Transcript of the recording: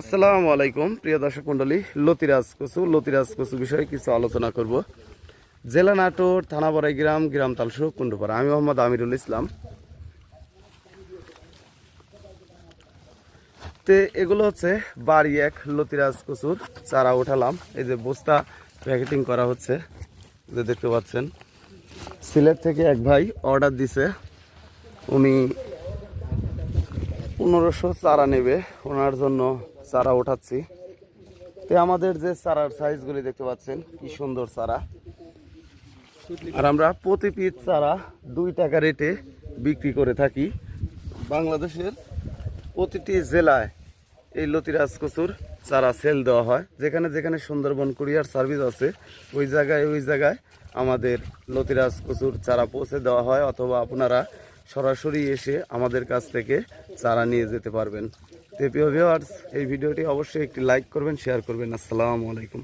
আসসালামু আলাইকুম, প্রিয় দর্শক মন্ডলী লতিরাজ কচু লতিরাজ কচু বিষয়ে কিছু আলোচনা করব। জেলা নাটোর থানা বড়াই গ্রাম গ্রাম তালসু, কুণ্ডপাড়া। আমি মোহাম্মদ আমিরুল ইসলাম। তে এগুলো হচ্ছে বাড়ি এক, লতিরাজ কচুর চারা উঠালাম। এই যে বস্তা প্যাকেটিং করা হচ্ছে যে দেখতে পাচ্ছেন। সিলেট থেকে এক ভাই অর্ডার দিছে। উনি পনেরোশো চারা নেবে। ওনার জন্য চারা ওঠাচ্ছি। তো আমাদের যে চারার সাইজগুলি দেখতে পাচ্ছেন, কি সুন্দর চারা। আর আমরা প্রতি পিস চারা দুই টাকা রেটে বিক্রি করে থাকি। বাংলাদেশের প্রতিটি জেলায় এই লতিরাজ কচুর চারা সেল দেওয়া হয়। যেখানে যেখানে সুন্দরবন কুরিয়ার সার্ভিস আছে, ওই জায়গায় ওই জায়গায় আমাদের লতিরাজ কচুর চারা পৌঁছে দেওয়া হয়, অথবা আপনারা সরাসরি এসে আমাদের কাছ থেকে চারা নিয়ে যেতে পারবেন। তো প্রিয় ভিউয়ার্স এই ভিডিওটি অবশ্যই একটি লাইক করবেন শেয়ার করবেন। আসসালামু আলাইকুম।